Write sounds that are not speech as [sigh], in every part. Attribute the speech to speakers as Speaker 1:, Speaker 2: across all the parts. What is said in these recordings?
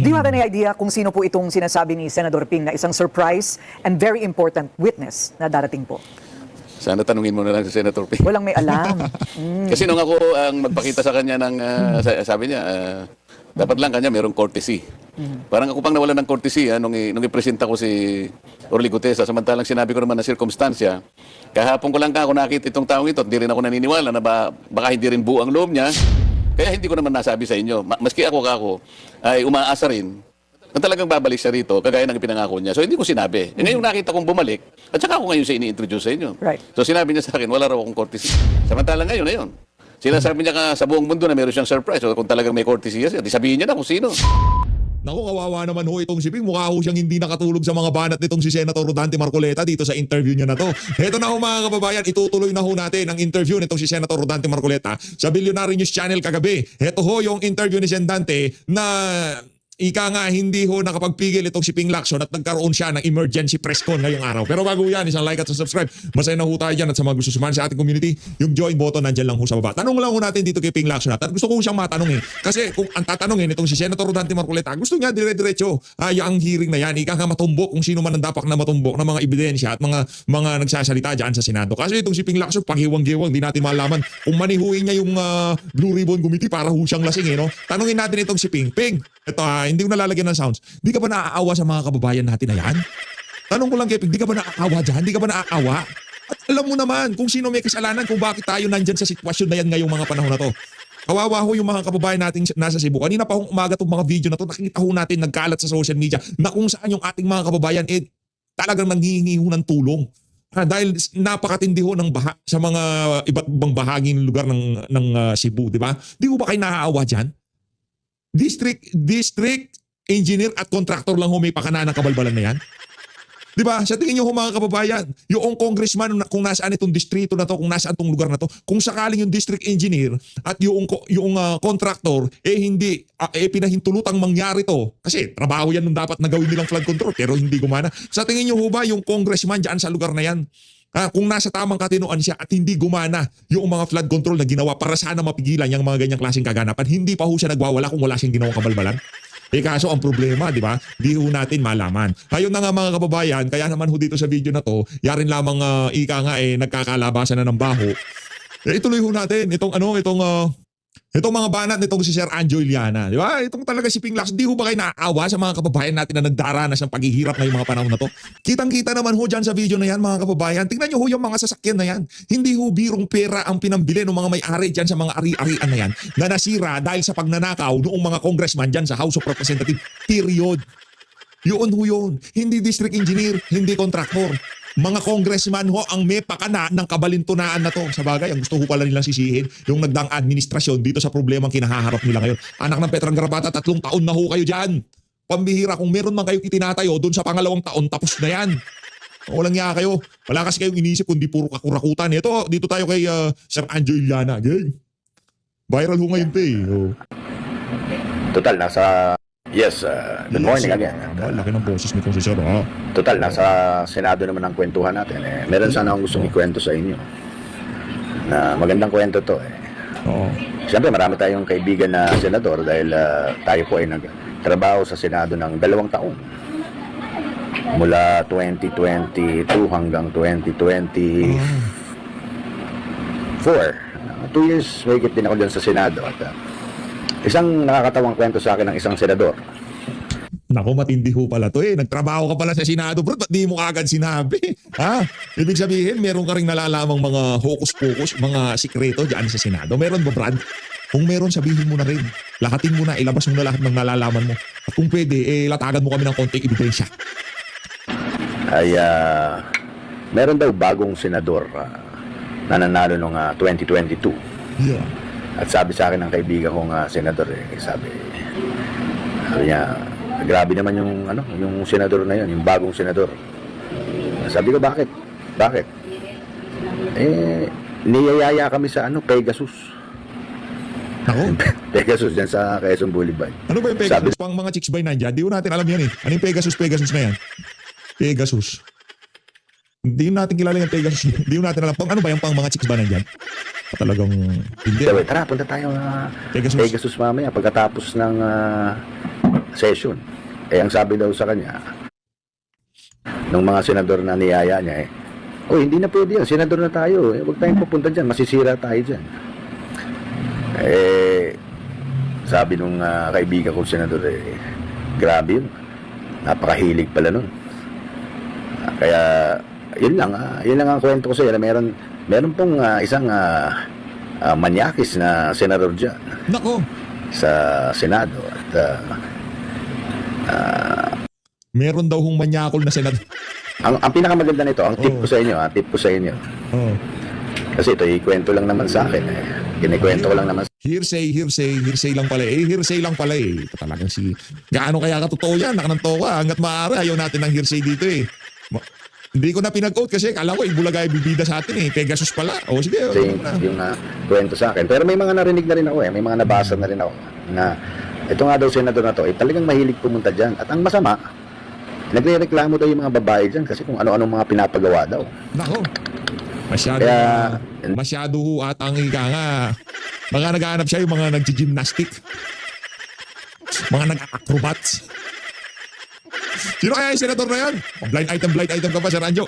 Speaker 1: Do you have any idea kung sino po itong sinasabi ni Senador Ping na isang surprise and very important witness na darating po?
Speaker 2: Sana tanungin mo na lang sa Senator Ping.
Speaker 1: Walang may alam. [laughs]
Speaker 2: Kasi nung ako ang magpakita sa kanya ng, sa- sabi niya, ah, dapat lang kanya merong courtesy. Parang ako pang nawala ng courtesy ah, nung, i- nung ipresenta ko si Orly Gutesa, samantalang sinabi ko naman na circumstansya, kahapon ko lang ka ako nakita itong taong ito, hindi rin ako naniniwala na ba, baka hindi rin buo ang loob niya. Kaya hindi ko naman nasabi sa inyo. Ma- Maski ako kako ay umaasa rin na talagang babalik siya rito, kagaya ng pinangako niya. So hindi ko sinabi. E ngayon nakita kong bumalik, at saka ako ngayon siya ini-introduce sa inyo.
Speaker 1: Right.
Speaker 2: So sinabi niya sa akin, wala raw akong courtesy. Samantalang ngayon, ayun. Sinasabi niya ka sa buong mundo na meron siyang surprise. So kung talagang may courtesy siya, di sabihin niya na kung sino.
Speaker 3: Naku, kawawa naman ho itong si Ping. Mukha ho siyang hindi nakatulog sa mga banat nitong si Senator Rodante Marcoleta dito sa interview niya na to. Heto na ho mga kababayan, itutuloy na ho natin ang interview nitong si Senator Rodante Marcoleta sa Billionaire News Channel kagabi. Heto ho yung interview ni Sendante na Ika nga, hindi ho nakapagpigil itong si Ping Lacson at nagkaroon siya ng emergency press con ngayong araw. Pero bago yan, isang like at subscribe. Masaya na ho tayo dyan at sa mga gusto sumali sa ating community, yung join button nandyan lang ho sa baba. Tanong lang ho natin dito kay Ping Lacson at gusto ko siyang matanong eh. Kasi kung ang tatanungin itong si Senator Rodante Marcoleta, gusto niya dire-diretso ay ang hearing na yan. Ika nga matumbok kung sino man ang dapat na matumbok ng mga ebidensya at mga mga nagsasalita dyan sa Senado. Kasi itong si Ping Lacson, paghiwang-giwang, di natin malaman kung manihuin niya yung ah, Blue Ribbon Committee para ho siyang lasing eh. No? Tanungin natin itong si Ping. Ping, ito ha, hindi ko nalalagyan ng sounds. Di ka ba naaawa sa mga kababayan natin na yan? Tanong ko lang kay Ping, di ka ba naaawa dyan? Di ka ba naaawa? At alam mo naman kung sino may kasalanan kung bakit tayo nandyan sa sitwasyon na yan ngayong mga panahon na to. Kawawa ho yung mga kababayan nating nasa Cebu. Kanina pa hong umaga itong mga video na to, nakikita ho natin nagkalat sa social media na kung saan yung ating mga kababayan eh talagang nanghihingi ho ng tulong. Ah, dahil napakatindi ho ng baha sa mga iba't ibang bahaging lugar ng ng ah, Cebu, di ba? Di ho ba kayo naaawa diyan? District district engineer at contractor lang ho may pakana ng kabalbalan na yan. Di ba? Sa tingin nyo mga kababayan, yung congressman kung nasaan itong distrito na to, kung nasaan itong lugar na to, kung sakaling yung district engineer at yung yung ah, contractor eh hindi ah, eh pinahintulutang mangyari to kasi trabaho yan nung dapat na gawin nilang flood control pero hindi gumana. Sa tingin nyo ho ba yung congressman diyan sa lugar na yan? Ah, kung nasa tamang katinoan siya at hindi gumana yung mga flood control na ginawa para sana mapigilan yung mga ganyang klaseng kaganapan, hindi pa ho siya nagwawala kung wala siyang ginawang kabalbalan. Eh kaso ang problema, di ba? Di ho natin malaman. Ayun na nga mga kababayan, kaya naman ho dito sa video na to, yarin lamang ah, ika nga eh nagkakalabasan na ng baho. Eh, ituloy ho natin itong ano, itong ah, itong mga banat nitong si Sir Anjo Iliana. Di ba? Itong talaga si Ping Lacson. Di ho ba kayo naaawa sa mga kababayan natin na nagdaranas ng paghihirap ngayong mga panahon na to? Kitang-kita naman ho dyan sa video na yan mga kababayan. Tingnan nyo ho yung mga sasakyan na yan. Hindi ho birong pera ang pinambili ng mga may-ari dyan sa mga ari-arian na yan na nasira dahil sa pagnanakaw noong mga congressman dyan sa House of Representatives. Period. Yun ho yun. Hindi district engineer, hindi contractor. Mga congressman ho ang may pakana ng kabalintunaan na to. Sa bagay, ang gusto ho pala nilang sisihin, yung nagdang administrasyon dito sa problemang kinahaharap nila ngayon. Anak ng Petrang Garapata, tatlong taon na ho kayo dyan. Pambihira, kung meron man kayo itinatayo, doon sa pangalawang taon, tapos na yan. Walang nga kayo. Wala kasi kayong inisip kundi puro kakurakutan. Ito, dito tayo kay ah, Sir Anjo Iliana. Viral ho ngayon, te. Oh.
Speaker 4: Total, nasa... Yes, uh, good morning again.
Speaker 3: Ah, laki ng boses nitong si Sir, ha?
Speaker 4: Total, nasa Senado naman ang kwentuhan natin. Eh, meron sana akong gustong ikwento sa inyo. Na magandang kwento to. Eh.
Speaker 3: Oo.
Speaker 4: Siyempre, marami tayong kaibigan na senador dahil ah, tayo po ay nagtrabaho sa Senado ng dalawang taon. Mula 2022 hanggang 2024. Uh, two years, may din ako dyan sa Senado. At, ah, isang nakakatawang kwento sa akin ng isang senador.
Speaker 3: Nako, matindi ho pala to eh. Nagtrabaho ka pala sa Senado, bro. Ba't di mo agad sinabi? Ha? Ibig sabihin, meron ka rin nalalamang mga hokus-pokus, mga sikreto dyan sa Senado. Meron ba, Brad? Kung meron, sabihin mo na rin. Lahatin mo na, ilabas mo na lahat ng nalalaman mo. At kung pwede, eh, latagan mo kami ng konting ebidensya.
Speaker 4: ay ah, meron daw bagong senador ah, na nanalo noong ah, 2022.
Speaker 3: Yeah.
Speaker 4: At sabi sa akin ng kaibigan kong ah, senador, eh, sabi, sabi niya, grabe naman yung, ano, yung senador na yun, yung bagong senador. Sabi ko, bakit? Bakit? Eh, niyayaya kami sa ano, Pegasus.
Speaker 3: Nako, [laughs]
Speaker 4: Pegasus dyan sa Quezon Boulevard.
Speaker 3: ano ba yung Pegasus? Pang mga chicks by nandyan, di ko natin alam yan eh. Ano yung Pegasus, Pegasus na yan? Pegasus. Hindi natin kilala yung Pegasus. Hindi natin alam. Pang ano ba yung pang mga chicks ba nandyan? Talagang hindi.
Speaker 4: Sabi, tara, punta tayo na
Speaker 3: Pegasus.
Speaker 4: Pegasus mamaya pagkatapos ng ah, session. Eh, ang sabi daw sa kanya, nung mga senador na niyaya niya eh, oh, hindi na pwede yan, senador na tayo, eh, huwag tayong pupunta dyan, masisira tayo dyan. Eh, sabi nung ah, kaibigan ko senador, eh, grabe yun, napakahilig pala nun. Kaya, yun lang, ah, yun lang ang kwento ko sa iyo, meron, meron pong ah, isang ah, ah, manyakis na senador dyan
Speaker 3: Nako,
Speaker 4: sa Senado at ah,
Speaker 3: meron daw hong manyakol na senador.
Speaker 4: ang, ang pinakamaganda nito, ang tip
Speaker 3: Oh.
Speaker 4: ko sa inyo, ah, tip ko sa inyo.
Speaker 3: Oh.
Speaker 4: Kasi ito, ikwento lang naman sa akin. Eh. Kinikwento ko lang naman sa
Speaker 3: Hearsay, hearsay, hearsay lang pala eh. Hearsay lang pala eh. Ito talagang si... Gaano kaya katotoo yan? Nakananto ka. Hanggat maaari, ayaw natin ng hearsay dito eh. Ma- hindi ko na pinag-out kasi kala ko ibulaga bibida sa atin eh. Pegasus pala. O sige.
Speaker 4: sa yung, yung ah, kwento sa akin. Pero may mga narinig na rin ako eh. May mga nabasa na rin ako na ito nga daw senador na to, eh, talagang mahilig pumunta dyan. At ang masama, nagre-reklamo daw yung mga babae dyan kasi kung ano-anong mga pinapagawa daw.
Speaker 3: Nako. Masyado,
Speaker 4: Kaya-
Speaker 3: masyado ho at ang ika nga. Mga naghahanap siya yung mga nag-gymnastic. Mga nag-acrobats. [laughs] Sino kaya yung senador na yan? Oh, Blind item, blind item ka pa, Sir Anjo.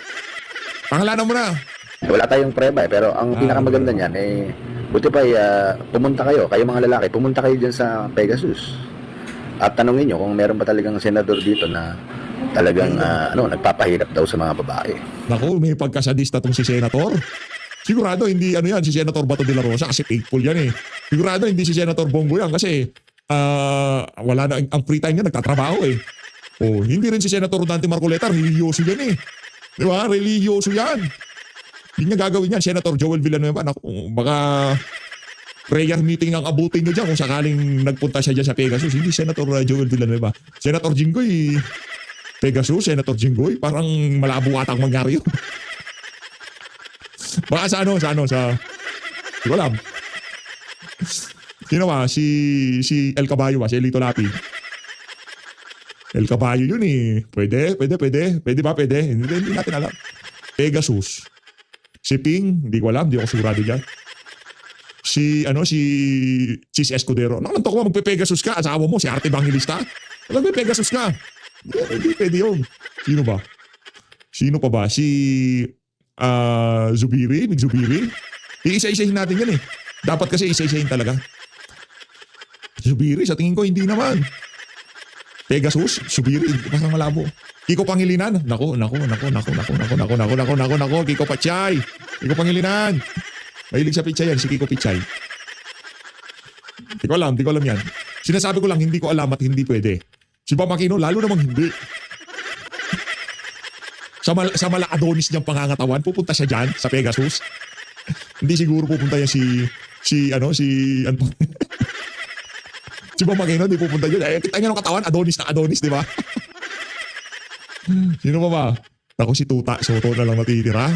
Speaker 3: Pangalanan mo na.
Speaker 4: Wala tayong preba eh, pero ang
Speaker 3: Ah.
Speaker 4: pinakamaganda niyan eh, buti pa ah, pumunta kayo, kayo mga lalaki, pumunta kayo dyan sa Pegasus. At tanungin nyo kung meron ba talagang senador dito na talagang ah, ano, nagpapahirap daw sa mga babae.
Speaker 3: Naku, may pagkasadista tong si Senator. Sigurado hindi ano yan, si Senator Bato de la Rosa kasi faithful yan eh. Sigurado hindi si Senator Bongo yan kasi ah, wala na, ang free time niya nagtatrabaho eh. Oh, hindi rin si Senator Dante Marcoleta, religyoso yan eh. Di ba? Religyoso yan. Hindi niya gagawin yan, Senator Joel Villanueva. Naku, baka prayer meeting ang abutin niyo dyan kung sakaling nagpunta siya dyan sa Pegasus. Hindi Senator uh, Joel Villanueva. Senator Jinggoy, Pegasus, Senator Jinggoy, parang malabo atang mangyari yun. [laughs] Baka sa ano, sa ano, sa... Hindi ko alam. Sino ba? Si, si El Caballo ba? Si Elito Lapi. El Caballo yun eh. Pwede, pwede, pwede. Pwede ba? Pwede. Hindi, hindi natin alam. Pegasus. Si Ping, hindi ko alam. Hindi ako sigurado dyan. Si, ano, si Chis Escudero. Nakanto ko ba magpe-Pegasus ka? Asawa mo, si Arte Bangilista? Magpe-Pegasus ka. Hindi, pwede yun. Sino ba? Sino pa ba? Si ah Zubiri, Mig Zubiri. Iisa-isahin natin yan eh. Dapat kasi isa-isahin talaga. Zubiri, sa tingin ko hindi naman. Pegasus, Zubiri, parang malabo. Kiko Pangilinan, nako, nako, nako, nako, nako, nako, nako, nako, nako, nako, nako, Kiko Pachay. Kiko Pangilinan. Mahilig sa pichay yan, si Kiko Pichay. Hindi ko alam, hindi ko alam yan. Sinasabi ko lang, hindi ko alam at hindi pwede. Si Pamakino, lalo namang hindi sa, mal- sa mala Adonis niyang pangangatawan, pupunta siya dyan sa Pegasus. [laughs] Hindi siguro pupunta yan si si ano si ano si Pamakino, hindi pupunta dyan. Eh, kita niyo ng katawan, Adonis na Adonis, di ba? Sino pa ba? Ako si Tuta Soto na lang natitira.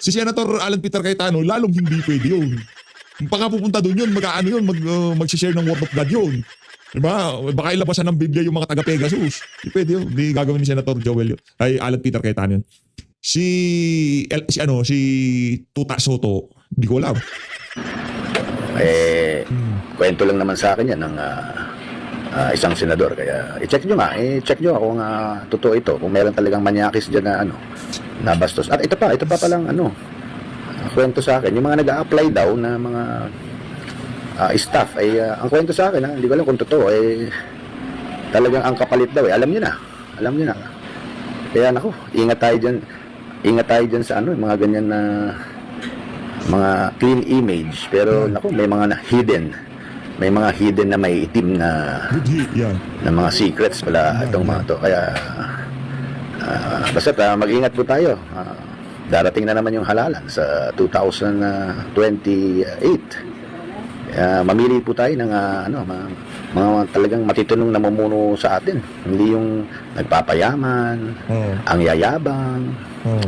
Speaker 3: Si Senator Alan Peter Cayetano, lalong hindi pwede yun. Pagka pupunta doon yun, mag-ano yun, mag, uh, mag-share ng word of God yun. Diba? Baka ilabasan ng Biblia yung mga taga Pegasus. Hindi pwede yun. Hindi gagawin ni Senator Joel yun. Ay, Alan Peter Cayetano yun. Si, El, si ano, si Tuta Soto, hindi ko alam.
Speaker 4: Eh, kwento lang naman sa akin yan ng ah, ah, isang senador. Kaya i-check nyo nga, i-check nyo kung ah, totoo ito. Kung meron talagang manyakis dyan na ano, na bastos. At ito pa, ito pa palang ano, kwento sa akin. Yung mga nag-a-apply daw na mga ah, staff, ay ah, ang kwento sa akin, ha, hindi ko alam kung totoo, eh, talagang ang kapalit daw. Eh. Alam nyo na, alam nyo na. Kaya nako, ingat tayo dyan. Ingat tayo dyan sa ano, mga ganyan na mga clean image pero naku may mga na hidden. May mga hidden na may itim na
Speaker 3: yan.
Speaker 4: na mga secrets pala itong mga to. Kaya ah, basta ah, mag-ingat po tayo. Ah, darating na naman yung halalan sa 2028 kaya mamili po tayo ng ah, ano mga, mga talagang matitunong namumuno sa atin hindi yung nagpapayaman
Speaker 3: Oh.
Speaker 4: ang yayabang
Speaker 3: Oh.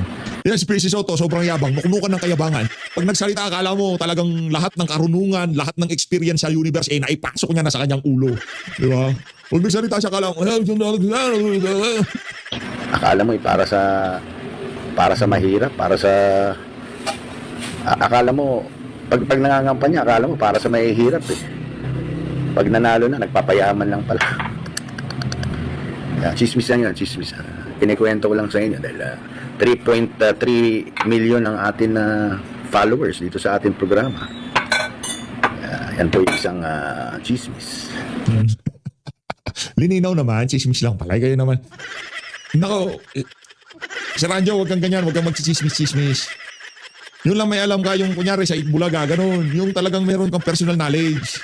Speaker 3: Yan si PC Soto, sobrang yabang. Mukmukan ng kayabangan. Pag nagsalita, akala mo talagang lahat ng karunungan, lahat ng experience sa universe, eh, naipasok niya na sa kanyang ulo. Di ba? Pag nagsalita siya, akala mo,
Speaker 4: akala mo eh, para sa para sa mahirap, para sa akala mo pag pag nangangampanya, akala mo para sa mahihirap eh. Pag nanalo na, nagpapayaman lang pala. Yeah, chismis lang yun, chismis. Uh, kinikwento ko lang sa inyo dahil ah, 3.3 million ang atin na followers dito sa ating programa. Ah, yan po yung isang ah, chismis. [laughs]
Speaker 3: Lininaw naman, chismis lang pala. Kayo naman. Nako, eh, Sir Anjo, huwag kang ganyan, huwag kang magsisismis-chismis. Yun lang may alam ka, yung kunyari sa Itbulaga, ganun. Yung talagang meron kang personal knowledge.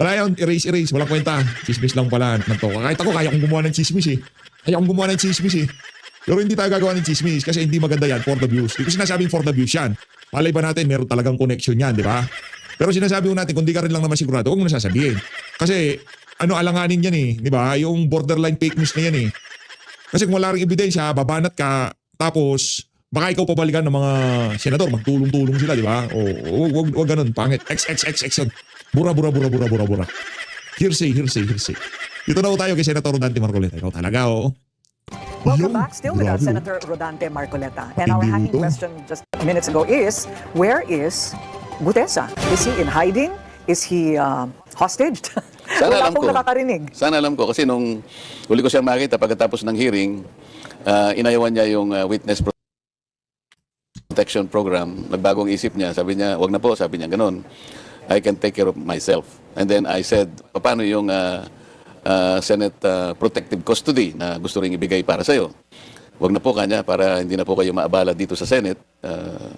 Speaker 3: Wala yun, erase, erase, walang kwenta. Chismis lang pala. Nanto. Kahit ako, kaya kong gumawa ng chismis eh. Kaya kong gumawa ng chismis eh. Pero hindi tayo gagawa ng chismis kasi hindi maganda yan for the views. Hindi ko sinasabing for the views yan. Malay ba natin, meron talagang connection yan, di ba? Pero sinasabi ko natin, kung di ka rin lang naman sigurado, huwag mo na sasabihin. Kasi, ano alanganin yan eh, di ba? Yung borderline fake news na yan eh. Kasi kung wala rin ebidensya, babanat ka, tapos baka ikaw pabalikan ng mga senador, magtulong-tulong sila, di ba? O wag, wag, wag ganun, pangit. X, X, X, X. Bura, bura, bura, bura, bura, bura. Hearsay, hearsay, hearsay. Dito na ho tayo kay Senator Dante Marcoleta. Ikaw talaga, oo.
Speaker 1: Welcome
Speaker 3: Yun,
Speaker 1: back. Still with us. Senator Rodante Marcoleta. And our hanging
Speaker 3: ito.
Speaker 1: question just minutes ago is, where is Gutesa? Is he in hiding? Is he uh, hostaged? [laughs]
Speaker 2: Sana
Speaker 1: Wala
Speaker 2: alam
Speaker 1: pong
Speaker 2: ko.
Speaker 1: nakakarinig.
Speaker 2: Sana alam ko kasi nung huli ko siyang makita pagkatapos ng hearing, ah, inayawan niya yung ah, witness protection program. Nagbagong isip niya. Sabi niya, wag na po. Sabi niya, ganun. I can take care of myself. And then I said, paano yung ah, ah, Senate ah, protective custody na gusto ring ibigay para sa'yo? Wag na po kanya para hindi na po kayo maabala dito sa Senate. Ah,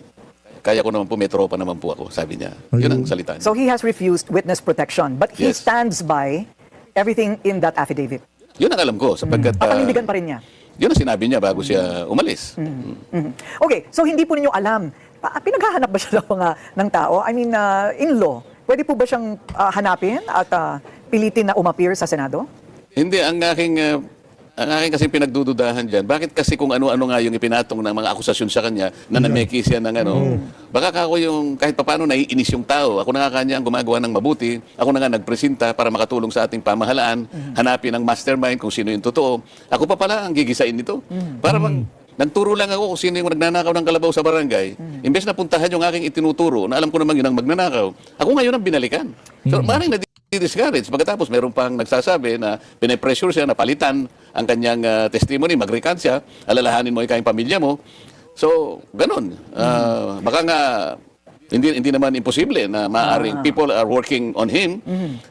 Speaker 2: kaya ko naman po, may tropa naman po ako, sabi niya. Yun ang salita niya.
Speaker 1: So he has refused witness protection, but he
Speaker 2: Yes.
Speaker 1: stands by everything in that affidavit.
Speaker 2: Yun ang alam ko, sapagkat... ah,
Speaker 1: Papanindigan pa rin niya.
Speaker 2: yun ang sinabi niya bago siya umalis.
Speaker 1: Mhm. Okay, so hindi po ninyo alam, pa- pinaghahanap ba siya ng mga ng tao? I mean, uh, in-law, pwede po ba siyang uh, hanapin at uh, pilitin na umapir sa Senado?
Speaker 2: Hindi, ang aking, ah, ang aking kasi pinagdududahan dyan, bakit kasi kung ano-ano nga yung ipinatong ng mga akusasyon sa kanya na namekis yan ng ano, baka ako yung kahit papano naiinis yung tao. Ako na nga kanya ang gumagawa ng mabuti. Ako na nga nagpresenta para makatulong sa ating pamahalaan, hanapin ang mastermind kung sino yung totoo. Ako pa pala ang gigisain nito. Para bang Nagturo lang ako kung sino yung nagnanakaw ng kalabaw sa barangay. Imbes na puntahan yung aking itinuturo, na alam ko naman yun ang magnanakaw, ako ngayon ang binalikan. So, maaaring na-discourage. Pagkatapos, meron pang nagsasabi na pinipressure siya na palitan ang kanyang ah, testimony, mag-recant siya, alalahanin mo ikaw yung pamilya mo. So, ganun. Ah, Baka nga, hindi hindi naman imposible na maaaring people are working on him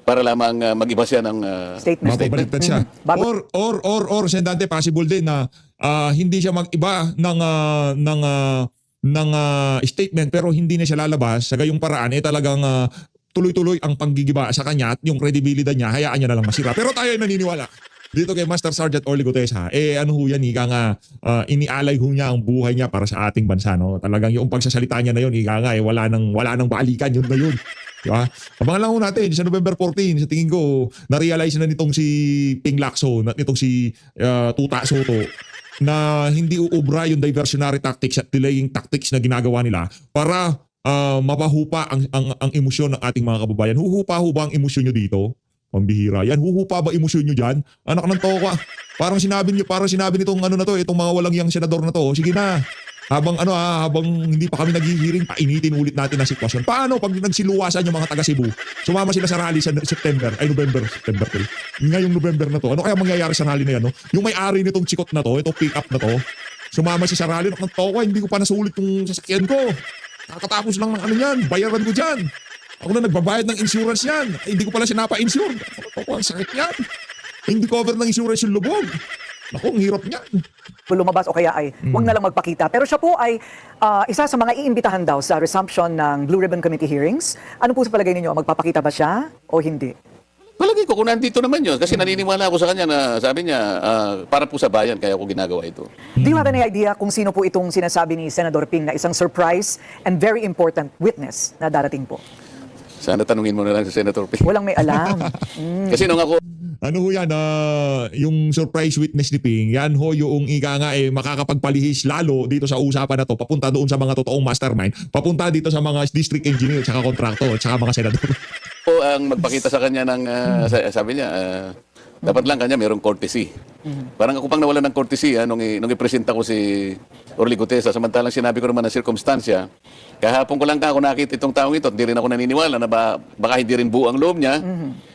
Speaker 2: para lamang ah, mag-iba siya ng ah,
Speaker 1: Statement.
Speaker 3: Mapabaliktad siya.
Speaker 1: Bago-
Speaker 3: Or, or, or, or, Sendante, possible din na ah, hindi siya mag-iba ng, ah, ng, ah, ng ah, statement pero hindi na siya lalabas sa gayong paraan eh talagang ah, tuloy-tuloy ang panggigiba sa kanya at yung credibility niya, hayaan niya na lang masira. Pero tayo ay naniniwala. Dito kay Master Sergeant Orly Gutesa, eh ano ho yan, ika nga, ah, inialay ho niya ang buhay niya para sa ating bansa. No? Talagang yung pagsasalita niya na yun, ika nga, eh, wala nang, wala nang balikan yun na yun. Diba? Abangan lang ho natin sa November 14, sa tingin ko, na-realize na nitong si Ping Lacson at nitong si ah, Tuta Soto na hindi uubra yung diversionary tactics at delaying tactics na ginagawa nila para ah, mapahupa ang, ang, ang emosyon ng ating mga kababayan. Huhupa ho ba ang emosyon nyo dito? Pambihira. Yan, huhupa ba emosyon nyo dyan? Anak ng toka. Parang sinabi nyo, parang sinabi nitong ano na to, itong mga walang yang senador na to. Sige na. Habang ano ah, habang hindi pa kami naghihiring, painitin ulit natin ang sitwasyon. Paano pag nagsiluwasan yung mga taga Cebu? Sumama sila sa rally sa September, ay November, September tuloy. Ngayong November na to. Ano kaya mangyayari sa rally na yan? No? Yung may-ari nitong chikot na to, itong pick up na to, sumama siya sa rally, ng toka, hindi ko pa nasulit yung sasakyan ko. Kakatapos lang ng ano yan, bayaran ko dyan. Ako na nagbabayad ng insurance yan. Ay, hindi ko pala sinapa-insure. Ang sakit yan. Hindi cover ng insurance yung lubog. Ako, ang hirap niyan.
Speaker 1: Kung lumabas o kaya ay
Speaker 3: Hmm.
Speaker 1: wag na lang magpakita. Pero siya po ay ah, isa sa mga iimbitahan daw sa resumption ng Blue Ribbon Committee hearings. Ano po sa palagay ninyo? Magpapakita ba siya o hindi?
Speaker 2: Palagi ko kung nandito naman yun kasi naniniwala ako sa kanya na sabi niya ah, para po sa bayan kaya ako ginagawa ito.
Speaker 1: Do you have any idea kung sino po itong sinasabi ni Senador Ping na isang surprise and very important witness na darating po?
Speaker 2: Sana tanungin mo na lang sa Senator Ping.
Speaker 1: Walang may alam. [laughs]
Speaker 2: Kasi nung ako
Speaker 3: Ano ho yan, ah, yung surprise witness ni Ping, yan ho yung ika nga eh, makakapagpalihis lalo dito sa usapan na to, papunta doon sa mga totoong mastermind, papunta dito sa mga district engineer, tsaka kontraktor, tsaka mga senador. [laughs]
Speaker 2: po ang magpakita sa kanya ng sa- sabi niya ah, dapat lang kanya mayroong courtesy. Parang ako pang nawala ng courtesy ah, nung, i- nung ipresenta ko si Orly Gutesa samantalang sinabi ko naman ng circumstansya kahapon ko lang ka ako nakita itong taong ito hindi rin ako naniniwala na ba, baka hindi rin buo ang loob niya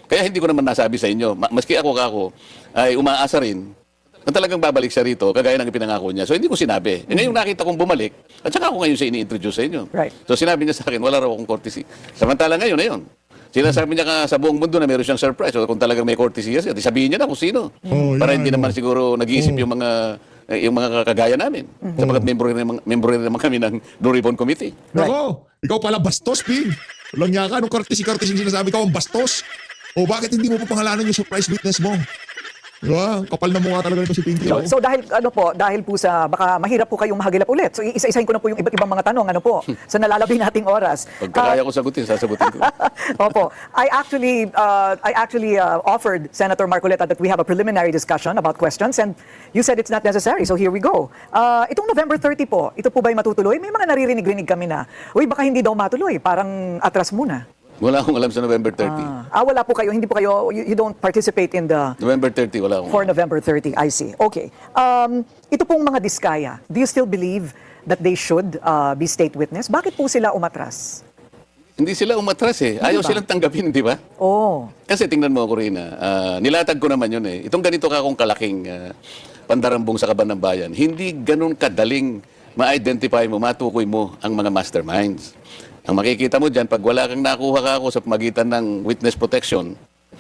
Speaker 2: Kaya hindi ko naman nasabi sa inyo, ma- maski ako kako ay umaasa rin na talagang babalik siya rito, kagaya ng ipinangako niya. So hindi ko sinabi. E ngayon nakita kong bumalik, at saka ako ngayon siya ini-introduce sa inyo.
Speaker 1: Right.
Speaker 2: So sinabi niya sa akin, wala raw akong courtesy. Samantala ngayon, ayun. Sinasabi niya ka sa buong mundo na meron siyang surprise. So kung talagang may courtesy siya, sabihin niya na kung sino.
Speaker 3: Oh,
Speaker 2: Para hindi
Speaker 3: oh.
Speaker 2: naman siguro nag-iisip yung mga eh, yung mga kagaya namin. Sapagkat membro rin, naman- membro rin naman kami ng Blue Ribbon Committee.
Speaker 3: Nako, ikaw pala bastos, Ping. Walang niya ka, anong courtesy-courtesy sinasabi ka, ang bastos. O bakit hindi mo pa pangalanan yung surprise witness mo? Diba? Kapal na mukha talaga nito si Pinky.
Speaker 1: So,
Speaker 3: oh.
Speaker 1: so dahil ano po, dahil po sa baka mahirap po kayong mahagilap ulit. So isa-isahin ko na po yung iba't ibang mga tanong ano po sa nalalabi nating oras.
Speaker 2: Pag kaya ko sagutin, sasagutin ko. [laughs]
Speaker 1: Opo. I actually uh, I actually uh, offered Senator Marcoleta that we have a preliminary discussion about questions and you said it's not necessary. So here we go. Uh, itong November 30 po, ito po ba ay matutuloy? May mga naririnig-rinig kami na, uy, baka hindi daw matuloy, parang atras muna.
Speaker 2: Wala akong alam sa November 30.
Speaker 1: Ah, ah, wala po kayo, hindi po kayo, you, you don't participate in the
Speaker 2: November 30, wala akong
Speaker 1: for November 30. I see. Okay. Um, ito pong mga diskaya, do you still believe that they should uh, be state witness? Bakit po sila umatras?
Speaker 2: Hindi sila umatras eh. Ayaw
Speaker 1: ba?
Speaker 2: silang tanggapin, di ba?
Speaker 1: Oh.
Speaker 2: Kasi tingnan mo, Corina, ah, nilatag ko naman yun eh. Itong ganito ka akong kalaking ah, pandarambong sa kaban ng bayan, hindi ganun kadaling ma-identify mo, matukoy mo ang mga masterminds. Ang makikita mo dyan, pag wala kang nakuha ka ako sa pamagitan ng witness protection,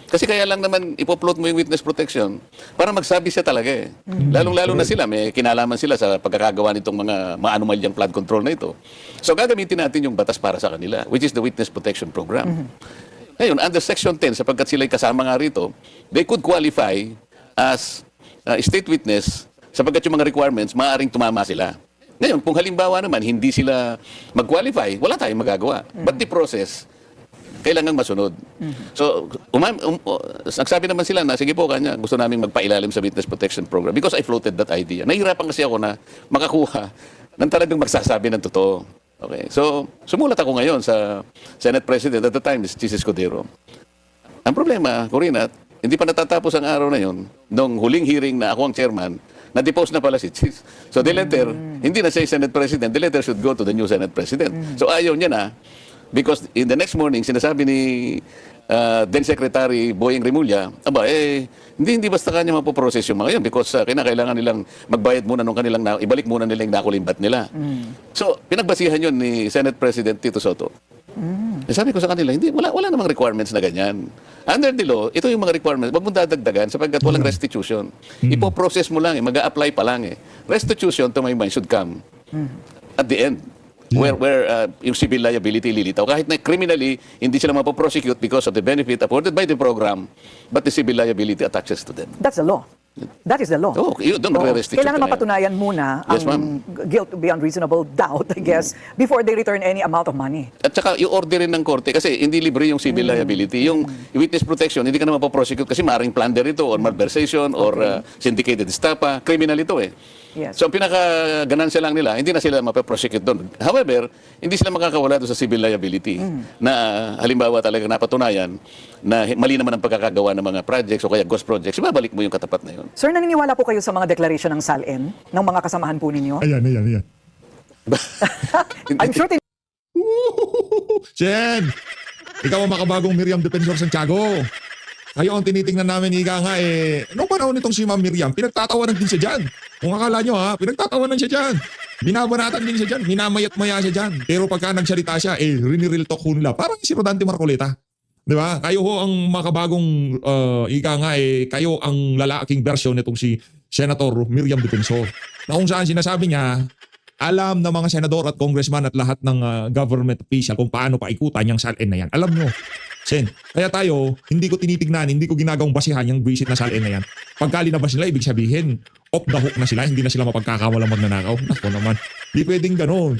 Speaker 2: kasi kaya lang naman ipoplot mo yung witness protection para magsabi siya talaga eh. Lalong-lalo na sila, may kinalaman sila sa pagkakagawa nitong mga maanumalyang flood control na ito. So gagamitin natin yung batas para sa kanila, which is the Witness Protection Program. Ngayon, under Section 10, sapagkat sila'y kasama nga rito, they could qualify as uh, state witness sapagkat yung mga requirements, maaaring tumama sila. Ngayon, kung halimbawa naman, hindi sila mag-qualify, wala tayong magagawa. But the process, kailangan masunod. So, umam, um, uh, nagsabi naman sila na, sige po kanya, gusto namin magpailalim sa Witness Protection Program because I floated that idea. Nahihirapan kasi ako na makakuha ng talagang magsasabi ng totoo. Okay. So, sumulat ako ngayon sa Senate President at the time, is Jesus Cordero. Ang problema, Corina, hindi pa natatapos ang araw na yon nung huling hearing na ako ang chairman, na-depose na pala si Chis. So the letter, hindi na siya Senate President, the letter should go to the new Senate President. So ayaw niya na, because in the next morning, sinasabi ni uh, then Secretary Boying Rimulya, aba, eh, hindi, hindi basta kanya mapoprocess yung mga yun because uh, kinakailangan nilang magbayad muna nung kanilang, na, ibalik muna nila yung nakulimbat nila. So, pinagbasihan yun ni Senate President Tito Soto. Eh, sabi ko sa kanila, hindi, wala, wala namang requirements na ganyan. Under the law, ito yung mga requirements, wag mong dadagdagan sapagkat walang restitution. Ipo-process mo lang eh, mag apply pa lang eh. Restitution, to my mind, should come at the end. Where, where uh, yung civil liability lilitaw. Kahit na criminally, hindi sila mapoprosecute because of the benefit afforded by the program, but the civil liability attaches to them.
Speaker 1: That's the law. That is the law.
Speaker 2: Oo, yun, doon
Speaker 1: Oo.
Speaker 2: magre-restitute
Speaker 1: Kailangan
Speaker 2: ka na yan.
Speaker 1: mapatunayan muna
Speaker 2: Yes,
Speaker 1: ang guilt beyond reasonable doubt, I guess, before they return any amount of money.
Speaker 2: At saka yung order rin ng korte kasi hindi libre yung civil liability. Yung witness protection, hindi ka naman prosecute kasi maring plunder ito or malversation or uh, syndicated estafa. Criminal ito eh.
Speaker 1: Yes.
Speaker 2: So ang pinaka-ganansya lang nila, hindi na sila mapaprosecute doon. However, hindi sila makakawala doon sa civil liability na halimbawa talagang napatunayan na mali naman ang pagkakagawa ng mga projects o kaya ghost projects, ibabalik mo yung katapat na yun.
Speaker 1: Sir, naniniwala po kayo sa mga declaration ng SALN ng mga kasamahan po ninyo?
Speaker 3: Ayan, ayan, ayan. [laughs]
Speaker 1: I'm sure tin-
Speaker 3: Jen, ikaw ang makabagong Miriam Defensor Santiago. Ang tinitingnan namin, ika nga eh, nung panahon nitong si Ma'am Miriam, pinagtatawanan din siya dyan. Kung akala nyo ha, pinagtatawanan siya dyan. Binabanatan din siya dyan, minamayat-maya siya dyan. Pero pagka nagsalita siya, eh, riniril talk ho nila. Parang si Rodante Marcoleta. Di ba? Kayo ho ang makabagong, uh, ika nga eh, kayo ang lalaking version nitong si Senator Miriam Defensor. Na kung saan sinasabi niya, alam ng mga senador at congressman at lahat ng ah, government official kung paano paikutan yung SALN na yan. Alam nyo, Sen, kaya tayo, hindi ko tinitignan, hindi ko ginagawang basihan yung visit na SALN na yan. Pagka linabas nila, ibig sabihin, off the hook na sila, hindi na sila mapagkakawalang magnanakaw. Nako naman, di pwedeng ganun.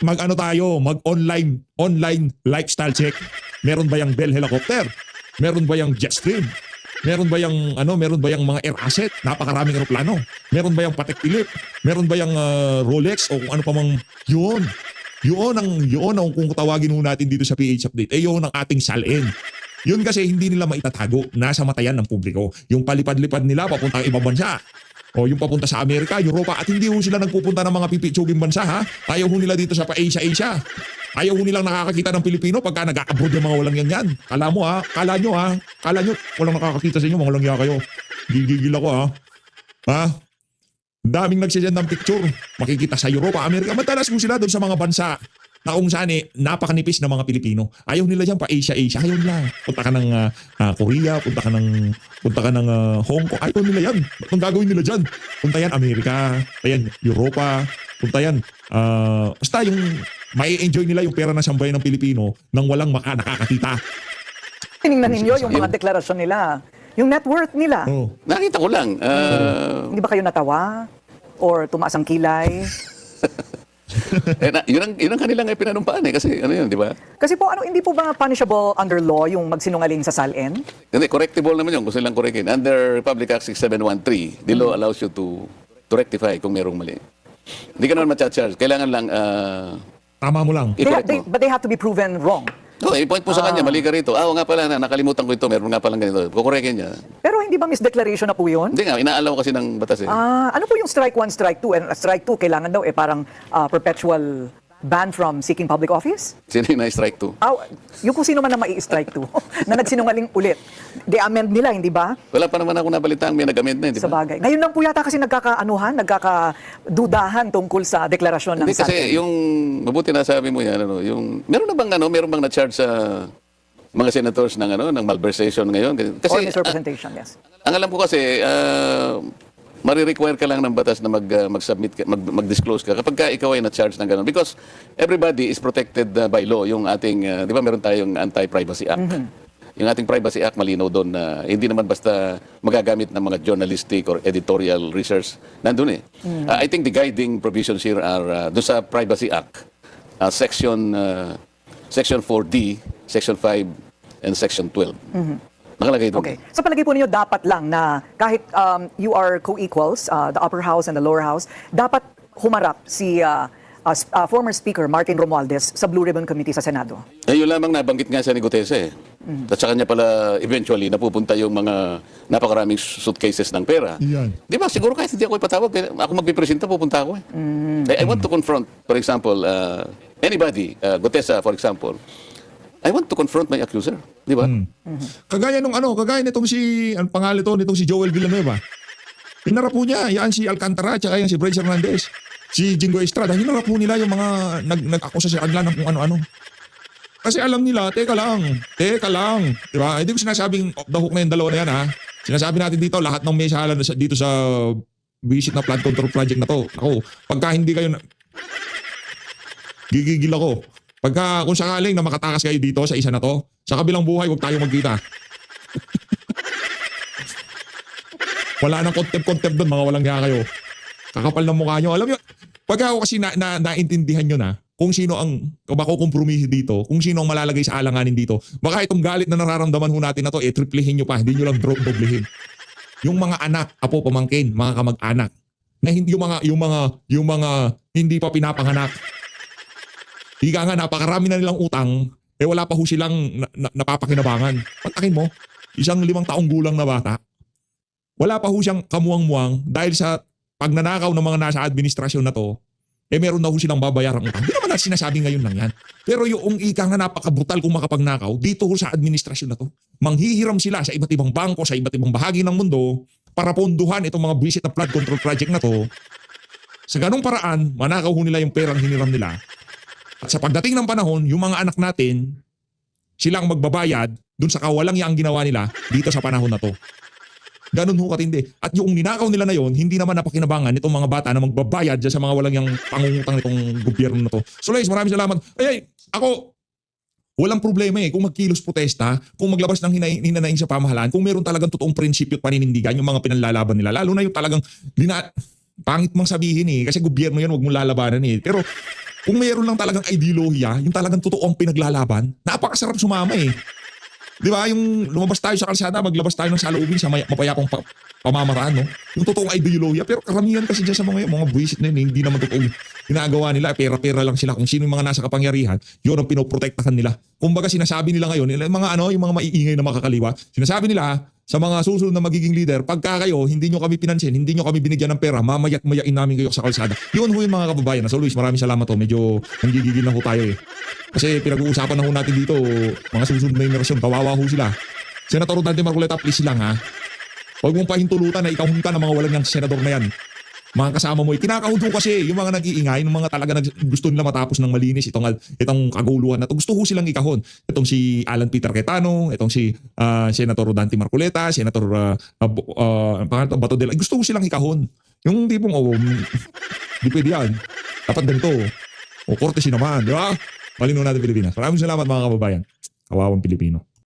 Speaker 3: Mag-ano tayo, mag-online, online lifestyle check. Meron ba yung Bell Helicopter? Meron ba yung Jetstream? Meron ba yung ano, meron ba yung mga air asset? Napakaraming eroplano. Meron ba yung Patek Philippe? Meron ba yung ah, Rolex o kung ano pa mang yun. Yun ang yun ang kung tawagin ho natin dito sa PH update. Eh yun ang ating salin. Yun kasi hindi nila maitatago. Nasa matayan ng publiko. Yung palipad-lipad nila papuntang ibang bansa. O yung papunta sa Amerika, Europa at hindi ho sila nagpupunta ng mga pipitsuging bansa ha. Ayaw ho nila dito sa pa-Asia, Asia. Ayaw nilang nakakakita ng Pilipino pagka nag-abroad yung mga walang yan yan. Kala mo ha, kala nyo ha, kala nyo walang nakakakita sa inyo, mga walang yan kayo. Gigigil ako ha. Ha? Daming nagsisend ng picture. Makikita sa Europa, Amerika. Madalas mo sila doon sa mga bansa na kung saan eh, napakanipis ng mga Pilipino. Ayaw nila dyan pa Asia, Asia. Ayaw nila. Punta ka ng ah, ah, Korea, punta ka ng, punta ka ng ah, Hong Kong. Ayaw nila yan. Ba't ang gagawin nila dyan? Punta yan Amerika, punta yan Europa, punta yan. ah, basta yung may enjoy nila yung pera ng sambayan ng Pilipino nang walang maka nakakakita.
Speaker 1: Tiningnan ninyo yung mga deklarasyon nila. Yung net worth nila.
Speaker 3: Oh.
Speaker 2: Nakita ko lang. ah,
Speaker 1: Hindi ba kayo natawa? Or tumaas ang kilay? [laughs]
Speaker 2: eh, na, yun, ang, yun ang kanilang pinanumpaan eh. Kasi ano yun, di ba?
Speaker 1: Kasi po ano, hindi po ba punishable under law yung magsinungaling sa SALN?
Speaker 2: Hindi, correctable naman yun kung silang correctin. Under Public Act 6713, the law allows you to to rectify kung merong mali. Hindi ka naman matcha-charge. Kailangan lang ah,
Speaker 3: Tama mo lang.
Speaker 1: They, they, but they have to be proven wrong.
Speaker 2: No, i-point mo sa kanya, mali ka rito. Ah, oo nga pala, na, nakalimutan ko ito, meron nga palang ganito. Kukurekin niya.
Speaker 1: Pero hindi ba misdeclaration na po yun?
Speaker 2: Hindi nga, inaalaw kasi ng batas eh.
Speaker 1: Ah, ano po yung strike 1, strike 2? And uh, strike 2, kailangan daw eh parang ah, perpetual ban from seeking public office?
Speaker 2: Sino yung na-strike to?
Speaker 1: Ah, yung kung sino man na mai-strike 2 [laughs] na nagsinungaling ulit. They amend nila, hindi ba?
Speaker 2: Wala pa naman ako nabalitaan, may nag-amend na, eh, di
Speaker 1: Sa
Speaker 2: ba?
Speaker 1: bagay. Ngayon lang po yata kasi nagkakaanuhan, nagkakadudahan tungkol sa deklarasyon ng
Speaker 2: Hindi kasi
Speaker 1: SALN.
Speaker 2: yung, mabuti na sabi mo yan, ano, yung, meron na bang, ano, meron bang na-charge sa mga senators ng, ano, ng malversation ngayon? Kasi,
Speaker 1: Or misrepresentation, yes.
Speaker 2: Ang alam ko kasi, uh, marirequire ka lang ng batas na mag, uh, mag-submit, ka, mag, mag-disclose ka kapag ka ikaw ay na-charge ng gano'n. Because everybody is protected uh, by law. Yung ating, uh, di ba meron tayong Anti-Privacy Act. Yung ating Privacy Act, malinaw doon na hindi naman basta magagamit ng mga journalistic or editorial research. Nandun eh. Uh, I think the guiding provisions here are uh, doon sa Privacy Act, uh, Section, uh, Section 4D, Section 5, and Section 12. Nakalagay doon.
Speaker 1: Okay. Sa palagay po ninyo, dapat lang na kahit um, you are co-equals, uh, the upper house and the lower house, dapat humarap si uh, uh, uh, former Speaker Martin Romualdez sa Blue Ribbon Committee sa Senado.
Speaker 2: Eh, yun lamang nabanggit nga sa ni Gutese. eh. At sa kanya pala, eventually, napupunta yung mga napakaraming suitcases ng pera.
Speaker 3: Yan.
Speaker 2: Di ba, siguro kahit hindi ako ipatawag, kaya ako magpipresenta, pupunta ako eh. I, I want to confront, for example, uh, anybody, uh, Gutesa, for example, I want to confront my accuser. Di ba?
Speaker 3: Kagaya nung ano, kagaya nitong si, ang pangalan to, nitong si Joel Villanueva. Hinarap po niya, yan si Alcantara, tsaka yan si Bryce Hernandez, si Jingo Estrada. Hinarap po nila yung mga nag, nag-akusa sa kanila ng kung ano-ano. Kasi alam nila, teka lang, teka lang. Di ba? Hindi ko sinasabing off the hook na yung dalawa na yan ha. Sinasabi natin dito, lahat ng may sahala na sa- dito sa visit na flood control project na to. Ako, pagka hindi kayo na, gigigil ako. Pagka kung sakaling na makatakas kayo dito sa isa na to, sa kabilang buhay, huwag tayo magkita. [laughs] Wala nang contempt-contempt doon, mga walang kaya kayo. Kakapal ng mukha nyo. Alam nyo, pagka ako kasi na, na, naintindihan nyo na kung sino ang makukompromisi dito, kung sino ang malalagay sa alanganin dito, baka itong galit na nararamdaman ho natin na to, eh, triplehin nyo pa, hindi nyo lang drop. Yung mga anak, apo, pamangkin, mga kamag-anak, na hindi yung mga, yung mga, yung mga hindi pa pinapanganak, Higa nga, napakarami na nilang utang, eh wala pa ho silang na, na, napapakinabangan. Patakin mo, isang limang taong gulang na bata, wala pa ho siyang kamuang-muang dahil sa pagnanakaw ng mga nasa administrasyon na to, eh meron na ho silang babayarang utang. Hindi naman na sinasabi ngayon lang yan. Pero yung ika nga napakabrutal kung makapagnakaw, dito ho sa administrasyon na to, manghihiram sila sa iba't ibang bangko, sa iba't ibang bahagi ng mundo, para ponduhan itong mga visit na flood control project na to. Sa ganong paraan, manakaw ho nila yung perang hiniram nila at sa pagdating ng panahon, yung mga anak natin, silang magbabayad dun sa kawalang yang ginawa nila dito sa panahon na to. Ganun ho katindi. At yung ninakaw nila na yon, hindi naman napakinabangan nitong mga bata na magbabayad sa mga walang yang pangungutang nitong gobyerno na to. So guys, maraming salamat. Ay, ay, ako, walang problema eh kung magkilos protesta, kung maglabas ng hinaing, hinanaing sa pamahalaan, kung meron talagang totoong prinsipyo at paninindigan yung mga pinanlalaban nila. Lalo na yung talagang, lina, pangit mang sabihin eh, kasi gobyerno yan, wag mong lalabanan eh. Pero kung mayroon lang talagang ideolohiya, yung talagang totoong pinaglalaban, napakasarap sumama eh. Di ba? Yung lumabas tayo sa kalsada, maglabas tayo ng saloobin sa may, mapayapang pa- pamamaraan, no? Yung totoong ideolohiya. Pero karamihan kasi dyan sa mga mga buwisit na yun, hindi naman totoong ginagawa nila. Pera-pera lang sila. Kung sino yung mga nasa kapangyarihan, yun ang pinoprotektahan nila. Kumbaga sinasabi nila ngayon, yung mga ano, yung mga maiingay na makakaliwa, sinasabi nila sa mga susunod na magiging leader, pagka kayo, hindi nyo kami pinansin, hindi nyo kami binigyan ng pera, mamayak-mayakin namin kayo sa kalsada. Yun ho yung mga kababayan. So Luis, maraming salamat ho. Medyo nanggigigil na ho tayo eh. Kasi pinag-uusapan na ho natin dito, mga susunod na generasyon, kawawa ho sila. Senator Dante Marcoleta, please lang ha. Huwag mong pahintulutan na ikaw ka ng mga walang yung senador na yan. Mga kasama mo, eh, kinakahod ho kasi yung mga nag-iingay, yung mga talaga nag, gusto nila matapos ng malinis itong, itong kaguluhan na to. Gusto ho silang ikahon. Itong si Alan Peter Quetano, itong si ah, Senator Dante Marcoleta, Senator uh, uh, to, Bato de Gusto ho silang ikahon. Yung tipong, oh, mm, di pwede yan. Dapat ganito. O, kortesi naman, di ba? Malino natin Pilipinas. Maraming salamat mga kababayan. Kawawang Pilipino.